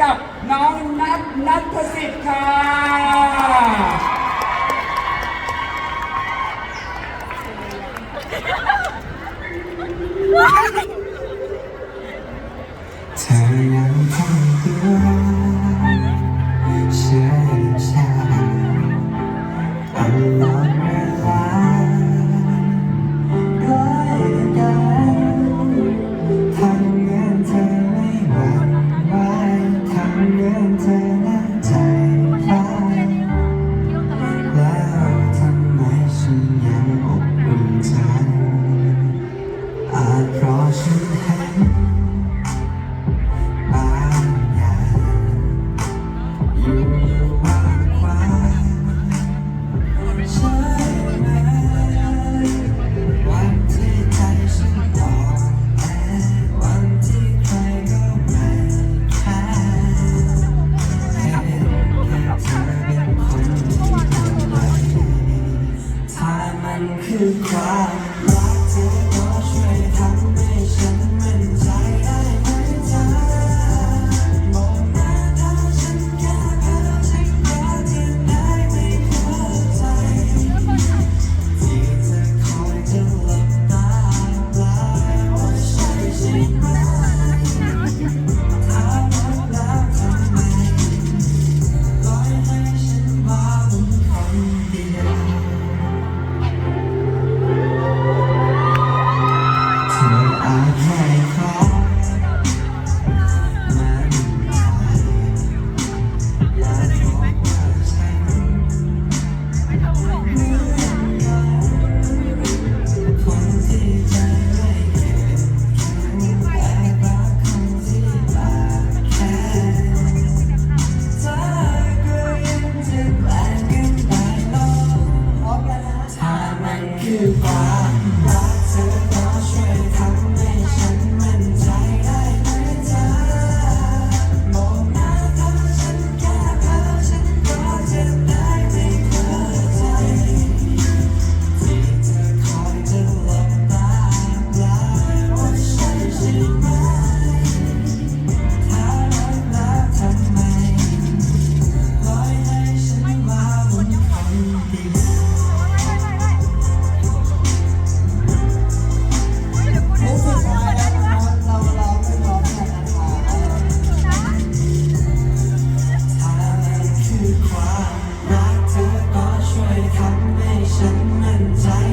กับน้องนัทนัทสิทธิ์ค่ะเธอยังทำตัว ทำให้ฉันมั่นใจ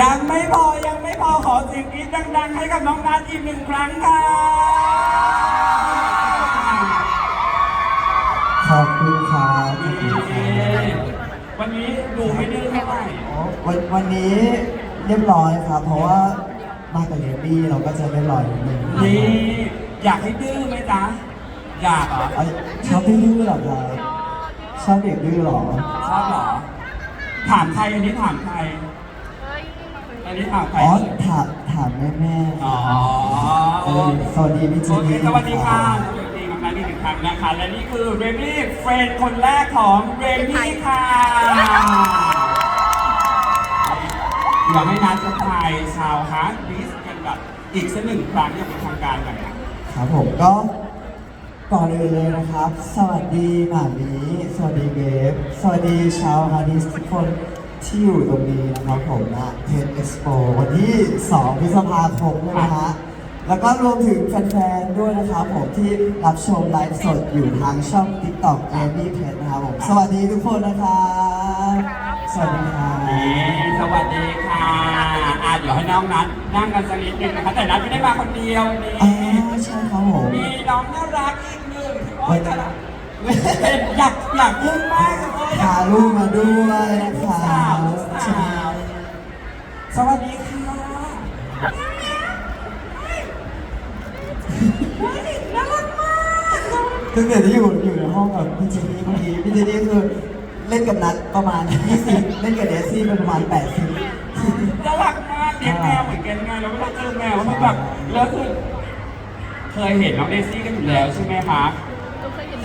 ยังไม่พอยังไม่พอขอเสียงกรี๊ดดังๆ ให้กับน้องนัทอีกหนึ่งครั้งค่ะ ขอบคุณครับขอบคุณครับวันนี้ดูไม่ดื้อเท่าไหร่วันวันนี้เรียบร้อยครับ เพราะว่ามากับเลบี้เราก็จะเรียบร้อยนิดนึงนี่อยากให้ดื้อไหมจ๊ะ อยากเหรอเอ้ยชอบดื้อเหรอครับชอบเด็กดื้อเหรอชอบเหรอ ถามใครอันนี้ถามใครอั นนี้ถามใครอ๋อเอ่ยถามถามแม่แม่ๆอ๋อเออสวัสดีพี่เจโอเคนี่สวัสดีค่ะสวัสดีน้องนัทอีกหนึ่งครั้งนะคะและนี่คือเรนนี่เฟรนด์คนแรกของเรนนี่ค่ะเดี๋ยวให้นัทจะทายชาวฮาร์ดดิสกันแบบอีกสักหนึ่งครั้งอย่างเป็นทางการหน่อยนะครับผมก็ก่อนอื่นเลยนะครับ สวัสดีหมามีสวัสดีเวฟสวัสดีชาวฮาร์ดิสทุกคน ที่อยู่ตรงนี้นะครับผมนะเพจเอ็กซ์โปวันที่ 2 พฤษภาคมด้วยนะฮะแล้วก็รวมถึงแฟนๆ ด้วยนะครับผมที่รับชมไลฟ์สดอยู่ทางช่อง TikTok a m y p a g e นะครับผม สวัสดีทุกคนนะครับสวัสดีครับนี่สวัสดีค่ะอะเดี๋ยวให้น้องนัทนั่งกันสักนิดนึงนะคะแต่นัทไม่ได้มาคนเดียวนี่อ่าใช่ครับผมมีน้องน่ารักอีกหนึ่งโอ้ยแต่ละเป็น อยากอยากพูดมากเลย พาลูกมาด้วยนะคลูกรัสาวบลูกสาวสวัสดีค่ะน่ารักมากตั้งแต่ที่อยู่อยู่ในห้องกับพี่เจนี่เมื่อกี้พี่เจนี่คือเล่นกับนัดประมาณ 20 เล่นกับเดซี่เป็นประมาณ 80 น่ารักมากเลี้ยงแมวเหมือนกันไงเราก็ต้องเจอแมวแล้วมันแบบแล้วคือเคยเห็นน้องเดซี่กันอยู่แล้วใช่ไหมคะ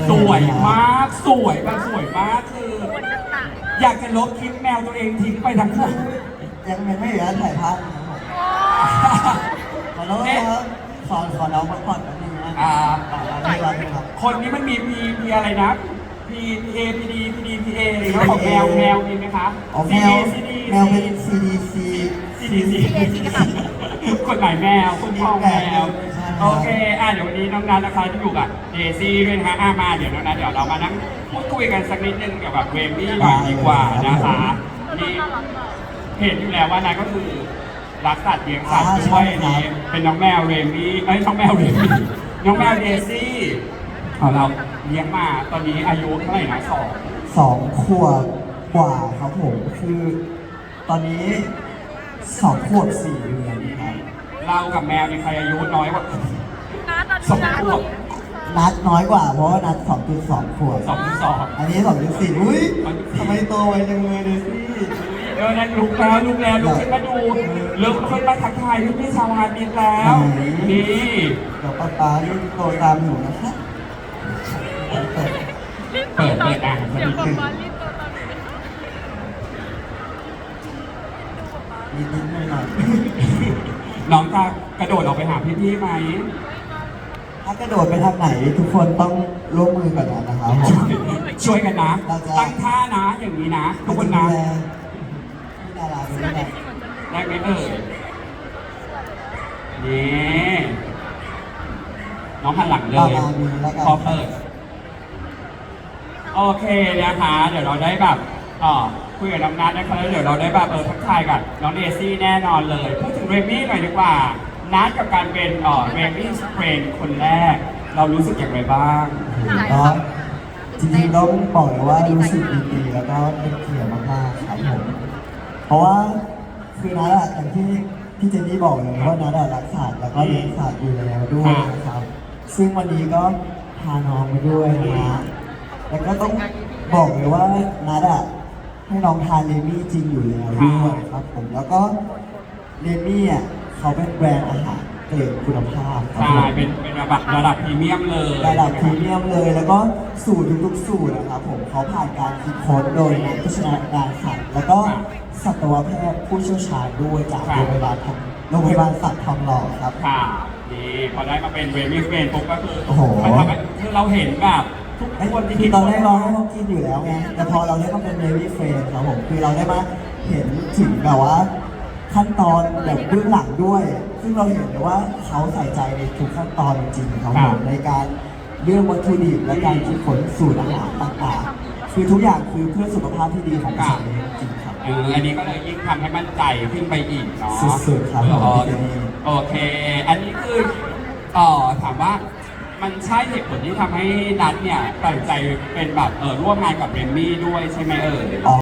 สวยมากสวยแบบสวยมากคือ อยากจะลบคลิปแมวตัวเองทิ้งไปทั้งหมดยังไม่เหลือถ่ายภาพนะครับผมขอโทษครับขอขอน้องพักผ่อนแป๊บนึงนะอ่าไม่เป็นไรครับคนนี้มันมีพีพีอะไรนะพีพีเอพีดีพีดีพีเออะไรเงี้ยของแมวแมวมีไหมคะอ๋อแมวซีดีแมวเป็น CDC ซีดีซีกฎหมายแมวคุ้มครองแมวใช่ โอเค อะเดี๋ยววันนี้น้องนัทนะคะที่อยู่กับเดซี่ด้วยนะคะอะมาเดี๋ยวน้องนัทเดี๋ยวเรามานั่งพูดคุยกันสักนิดนึงเกี่ยวกับเวมบี้หน่อยดีกว่านะคะนี่เห็นอยู่แล้วว่านัทก็คือรักสัตว์เลี้ยงสัตว์ด้วยนี่เป็นน้องแมวเรมี่เอ้ยน้องแมวเรมี่น้องแมวเดซี่ของเราเลี้ยงมาตอนนี้อายุเท่าไหร่นะสองสองขวบกว่าครับผมคือ ตอนนี้สองขวบสี่เดือนครับ เรากับแมวนี่ใครอายุน้อยกว่าสองขวบนัดน้อยกว่าเพราะว่านัดสองจุดสองขวบสองสอง อันนี้สองจุดสี่อุ้ย2.4ทำไมโตไวจังเลยเดซี่เออนั่นลุกแล้วลุกแล้วลุกขึ้นมาดูลุกขึ้นมาทักทายพี่พี่ชาวฮาร์ดดิสแล้วนี่เดี๋ยวป้าป๊ารีบโตตามหนูนะคะเปิดเปิดเปิดอ่านสักนิดนึงนิดนิดหน่อยหน่อย น้องจะกระโดดออกไปหาพี่พี่ๆไหม ถ้ากระโดดไปทางไหนทุกคนต้องร่วมมือกันนะครับผม ช่วยกันนะ เราจะ ตั้งท่านะอย่างนี้นะ ทุกคนนะ พี่ดาราด้วยนะได้ไหมเอ่ยนี่น้องหันหลังเลประย มาณนี้แล้วกัน พอเปิด โอเคนะคะ เดี๋ยวเราได้แบบเอ่อคุยกับน้องนัทนะคะแล้วเดี๋ยวเราได้แบบเออทักทายกับน้องเดซี่แน่นอนเลยพูดถึง เรมี่หน่อยดีกว่า นัดกับการเป็นเอ่อเรมี่สเปนคนแรก เรารู้สึกอย่างไรบ้าง ก็จริงๆต้องบอกเลยว่ารู้สึกดีๆแล้วก็เป็นเกียรติมากๆครับผมเพราะว่าคือนัดอะอย่างที่พี่เจนนี่บอกเลยว่านัดอะรักสัตว์แล้วก็เลี้ยงสัตว์อยู่แล้วด้วยนะครับ ซึ่งวันนี้ก็พาน้องมาด้วยนะแล้วก็ต้องบอกเลยว่านัดอะให้น้องทานเลมี่จริงอยู่แล้วด้วยครับผมแล้วก็ เลมี่อะเขาเป็นแบรนด์อาหารเกรดคุณภาพครับใช่ผมเป็นเป็นระดับระดับพรีเมียมเลยระดับพรีเมียมเลย แล้วก็สูตรทุกๆสูตรนะครับผมเขาผ่านการคิดค้นโดยนักพิจารณาการสัตว์แล้วก็สัตวแพทย์ผู้เชี่ยวชาญด้วยจากโรงพยาบาลทองโรงพยาบาลสัตว์ทองหล่อครับ ค่ะนี่พอได้มาเป็นเรมี่สเปนปุ๊บก็คือโอ้โห มันทำให้คือเราเห็นแบบทุกคนที่คือตอนแรกเราให้เขากินอยู่แล้วไงแต่พอเราได้มาเป็นเ a วี่เฟรนครับผมคือเราได้มาเห็นถึงแบบว่า ขั้นตอนแบบเบื้องหลังด้วย ซึ่งเราเห็นเลยว่าเขาใส่ใจในทุกขั้นตอนจริงๆครับผมในการเรื่องวัตถุดิบและการคิดค้นสูตรอาหารต่างๆ คือทุกอย่างคือเพื่อสุขภาพที่ดีของสัตว์เลี้ยงจริงๆครับเออออันนี้ก็เลยยิ่งทำให้มั่นใจขึ้นไปอีกเนาะสุดๆครับผมเออพี่เจนี่โอเค อันนี้คือเอ่อถามว่ามันใช่เหตุผลที่ทำให้นัดเนี่ยตัดสินใจเป็นแบบเออร่วมงานกับเรนมี่ด้วยใช่ไหมเอ่ยอ๋อ